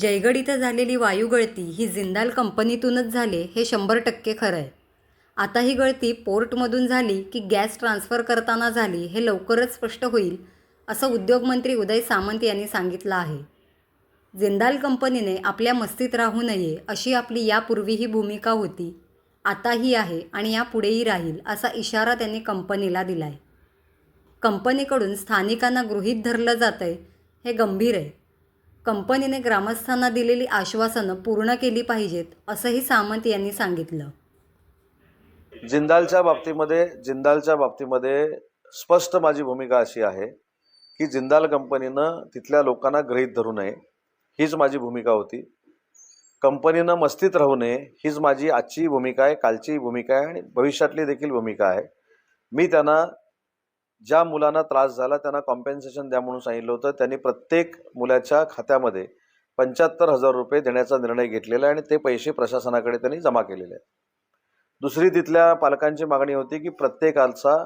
जयगड इथं झालेली वायुगळती ही जिंदाल कंपनीतूनच झाले हे शंभर टक्के खरं आहे. आता ही गळती पोर्टमधून झाली की गॅस ट्रान्स्फर करताना झाली हे लवकरच स्पष्ट होईल असं उद्योगमंत्री उदय सामंत यांनी सांगितलं आहे. जिंदाल कंपनीने आपल्या मस्तीत राहू नये अशी आपली यापूर्वीही भूमिका होती. आताही आहे आणि यापुढेही राहील असा इशारा त्यांनी कंपनीला दिला आहे कंपनीकडून स्थानिकांना गृहीत धरलं जातं आहे हे गंभीर आहे. कंपनीने ग्रामस्थांना दिलेली आश्वासनं पूर्ण केली पाहिजेत असंही सामंत यांनी सांगितलं. जिंदालच्या बाबतीमध्ये जिंदालच्या बाबतीमध्ये स्पष्ट माझी भूमिका अशी आहे की जिंदाल कंपनीनं तिथल्या लोकांना गृहीत धरू नये हीच माझी भूमिका होती. कंपनीनं मस्तीत राहू नये हीच माझी आजची भूमिका आहे कालची भूमिका आहे आणि भविष्यातली देखील भूमिका आहे. मी त्यांना ज्या मुलांना त्रास झाला त्यांना कॉम्पेन्सेशन द्या म्हणून सांगितलं होतं. त्यांनी प्रत्येक मुलाच्या खात्यामध्ये पंच्याहत्तर हजार रुपये देण्याचा निर्णय घेतलेला आहे आणि ते पैसे प्रशासनाकडे त्यांनी जमा केलेले आहेत. दुसरी तिथल्या पालकांची मागणी होती की प्रत्येकाचा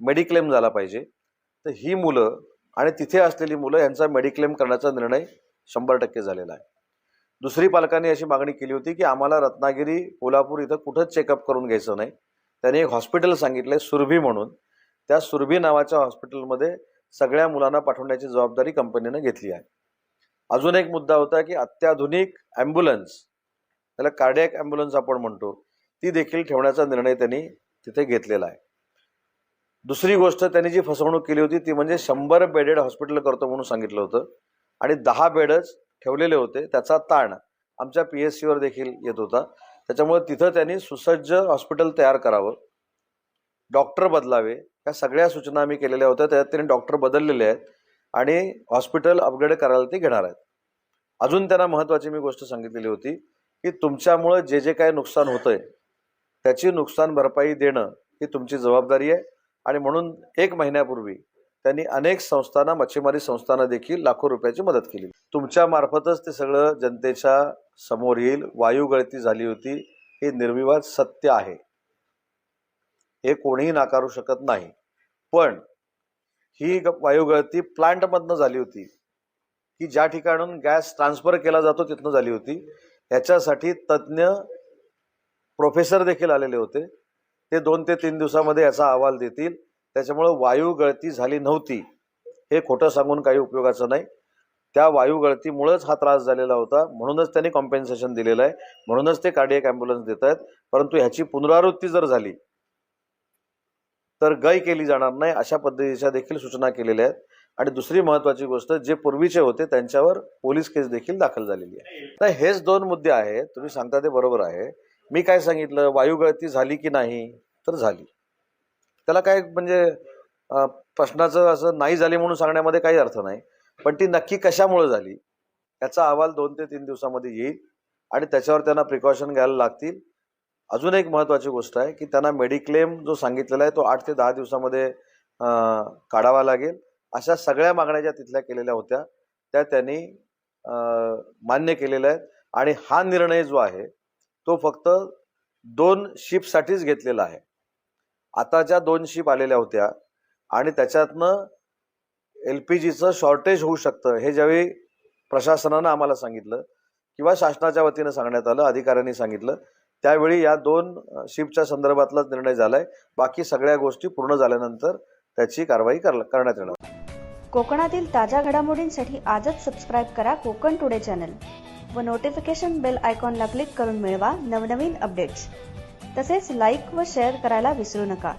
मेडिक्लेम झाला पाहिजे. तर ही मुलं आणि तिथे असलेली मुलं यांचा मेडिक्लेम करण्याचा निर्णय शंभर टक्के झालेला आहे. दुसरी पालकांनी अशी मागणी केली होती की आम्हाला रत्नागिरी कोल्हापूर इथं कुठंच चेकअप करून घ्यायचं नाही. त्यांनी एक हॉस्पिटल सांगितलं आहे सुरभी म्हणून. त्या सुरभी नावाच्या हॉस्पिटलमध्ये सगळ्या मुलांना पाठवण्याची जबाबदारी कंपनीनं घेतली आहे. अजून एक मुद्दा होता की अत्याधुनिक ॲम्ब्युलन्स त्याला कार्डियक ॲम्ब्युलन्स आपण म्हणतो ती देखील ठेवण्याचा निर्णय त्यांनी तिथे घेतलेला आहे. दुसरी गोष्ट त्यांनी जी फसवणूक केली होती ती म्हणजे शंभर बेडेड हॉस्पिटल करतो म्हणून सांगितलं होतं आणि दहा बेडच ठेवलेले होते त्याचा ताण आमच्या पी एस सीवर देखील येत होता. त्याच्यामुळे तिथं त्यांनी सुसज्ज हॉस्पिटल तयार करावं डॉक्टर बदलावे या सगळ्या सूचना आम्ही केलेल्या होत्या त्यात त्यांनी डॉक्टर बदललेले आहेत आणि हॉस्पिटल अपग्रेड करायला ते घेणार आहेत. अजून त्यांना महत्त्वाची मी गोष्ट सांगितलेली होती की तुमच्यामुळं जे जे काय नुकसान होतंय त्याची नुकसान भरपाई देणं ही तुमची जबाबदारी आहे आणि म्हणून एक महिन्यापूर्वी त्यांनी अनेक संस्थांना मच्छीमारी संस्थांना देखील लाखो रुपयाची मदत केली. तुमच्या मार्फतच ते सगळं जनतेच्या समोर येईल वायू गळती झाली होती हे निर्विवाद सत्य आहे. हे कोणीही नाकारू शकत नाही. पण ही ग- प्लांटमधनं झाली होती. की ज्या ठिकाणून गॅस ट्रान्सफर केला जातो तिथनं झाली होती. याच्यासाठी तज्ज्ञ प्रोफेसर देखील आलेले होते. ते दोन ते तीन दिवसामध्ये याचा अहवाल देतील. त्याच्यामुळं वायू गळती झाली नव्हती. हे खोटं सांगून काही उपयोगाचं नाही. त्या वायूगळतीमुळंच हा त्रास झालेला होता. म्हणूनच त्यांनी कॉम्पेन्सेशन दिलेलं आहे. म्हणूनच ते कार्डियक ॲम्ब्युलन्स देत आहेत परंतु ह्याची पुनरावृत्ती जर झाली तर गय केली जाणार नाही अशा पद्धतीच्या देखील सूचना केलेल्या आहेत. आणि दुसरी महत्वाची गोष्ट जे पूर्वीचे होते त्यांच्यावर पोलीस केस देखील दाखल झालेली आहे. तर हेच दोन मुद्दे आहेत. तुम्ही सांगता ते बरोबर आहे. मी काय सांगितलं? वायुगळती झाली की नाही? तर झाली. त्याला काय म्हणजे प्रश्नाचं असं नाही झाली म्हणून सांगण्यामध्ये काही अर्थ नाही. पण ती नक्की कशामुळे झाली? याचा अहवाल दोन ते तीन दिवसामध्ये येईल आणि त्याच्यावर त्यांना प्रिकॉशन घ्यायला लागतील. अजून एक महत्त्वाची गोष्ट आहे की त्यांना मेडिक्लेम जो सांगितलेला आहे तो आठ ते दहा दिवसामध्ये काढावा लागेल. अशा सगळ्या मागण्या ज्या तिथल्या केलेल्या होत्या त्या त्यांनी मान्य केलेल्या आहेत. आणि हा निर्णय जो आहे तो फक्त दोन शिपसाठीच घेतलेला आहे. आता ज्या दोन शिप आलेल्या होत्या आणि त्याच्यातनं एल पी जीचं शॉर्टेज होऊ शकतं हे ज्यावेळी प्रशासनानं आम्हाला सांगितलं किंवा शासनाच्या वतीनं सांगण्यात आलं अधिकाऱ्यांनी सांगितलं त्यावेळी या दोन शिफ्टच्या शिपच्या संदर्भातलाच निर्णय झालाय. बाकी सगळ्या गोष्टी पूर्ण झाल्यानंतर त्याची कारवाई कर- करण्यात येणार. कोकणातील ताज्या घडामोडींसाठी आजच सबस्क्राईब करा कोकण टुडे चॅनल व नोटिफिकेशन बेल आयकॉनला क्लिक करून मिळवा नवनवीन अपडेट्स तसेच लाईक व शेअर करायला विसरू नका.